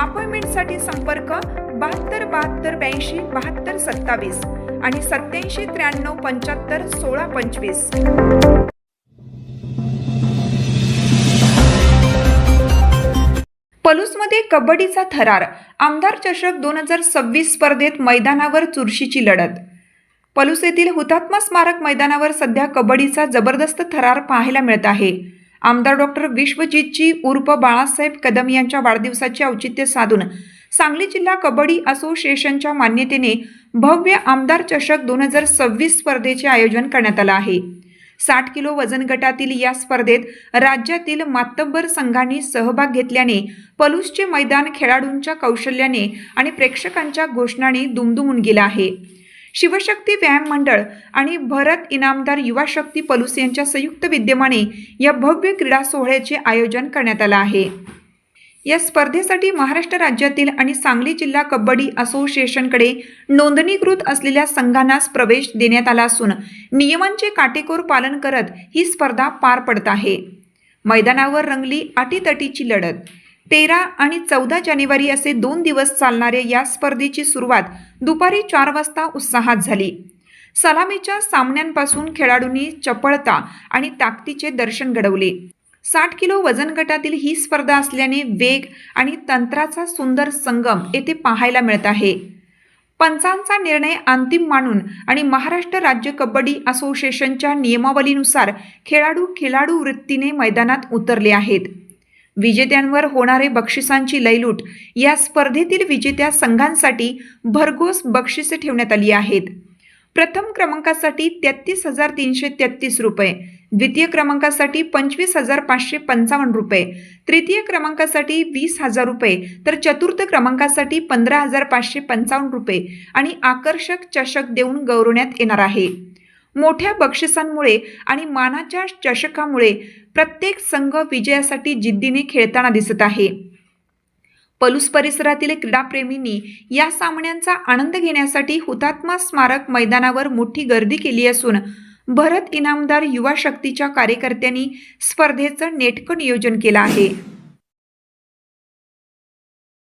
अपॉइंटमेंटसाठी संपर्क बहात्तर बहात्तर ब्याऐंशी बहात्तर सत्तावीस आणि सत्याऐंशी त्र्याण्णव पंच्याहत्तर सोळा पंचवीस. पलूसमध्ये कबड्डीचा थरार. आमदार चषक दोन हजार सव्वीस स्पर्धेत मैदानावर चुरशीची लढत. पलूस येथील हुतात्मा स्मारक मैदानावर सध्या कबड्डीचा जबरदस्त थरार पाहायला मिळत आहे. आमदार डॉक्टर विश्वजितजी उर्फ बाळासाहेब कदम यांच्या वाढदिवसाचे औचित्य साधून सांगली जिल्हा कबड्डी असोसिएशनच्या मान्यतेने भव्य आमदार चषक दोन हजार सव्वीस स्पर्धेचे आयोजन करण्यात आलं आहे. साठ किलो वजन गटातील या स्पर्धेत राज्यातील मातब्बर संघांनी सहभाग घेतल्याने पलूसचे मैदान खेळाडूंच्या कौशल्याने आणि प्रेक्षकांच्या घोषणाने दुमदुमून गेलं आहे. शिवशक्ती व्यायाम मंडळ आणि भरत इनामदार युवा शक्ती पलुस यांच्या संयुक्त विद्यमाने या भव्य क्रीडा सोहळ्याचे आयोजन करण्यात आलं आहे. या स्पर्धेसाठी महाराष्ट्र राज्यातील आणि सांगली जिल्हा कबड्डी असोसिएशनकडे नोंदणीकृत असलेल्या संघांनाच प्रवेश देण्यात आला असून नियमांचे काटेकोर पालन करत ही स्पर्धा पार पडत आहे. मैदानावर रंगली अटीतटीची लढत तेरा आणि चौदा जानेवारी असे दोन दिवस चालणाऱ्या या स्पर्धेची सुरुवात दुपारी चार वाजता उत्साहात झाली. सलामीच्या सामन्यांपासून खेळाडूंनी चपळता आणि ताकदीचे दर्शन घडवले. साठ किलो वजन गटातील ही स्पर्धा असल्याने वेग आणि तंत्राचा सुंदर संगम येथे पाहायला मिळत आहे. पंचांचा निर्णय अंतिम मानून आणि महाराष्ट्र राज्य कबड्डी असोसिएशनच्या नियमावलीनुसार खेळाडू खेळाडू वृत्तीने मैदानात उतरले आहेत. विजेत्यांवर होणारे बक्षिसांची लयलूट. या स्पर्धेतील विजेत्या संघांसाठी भरघोस बक्षिसे ठेवण्यात आली आहेत. प्रथम क्रमांकासाठी तेहतीस हजार तीनशे तेहतीस रुपये द्वितीय क्रमांकासाठी पंचवीस हजार पाचशे पंचावन्न रुपये तृतीय क्रमांकासाठी वीस हजार रुपये तर चतुर्थ क्रमांकासाठी पंधरा हजार पाचशे पंचावन्न रुपये आणि आकर्षक चषक देऊन गौरवण्यात येणार आहे. मोठ्या बक्षिसांमुळे आणि मानाच्या चषकामुळे प्रत्येक संघ विजयासाठी जिद्दीने खेळताना दिसत आहे. पलूस परिसरातील क्रीडाप्रेमींनी या सामन्यांचा आनंद घेण्यासाठी हुतात्मा स्मारक मैदानावर मोठी गर्दी केली असून भरत इनामदार युवा शक्तीच्या कार्यकर्त्यांनी स्पर्धेचं नेटकं नियोजन केलं आहे.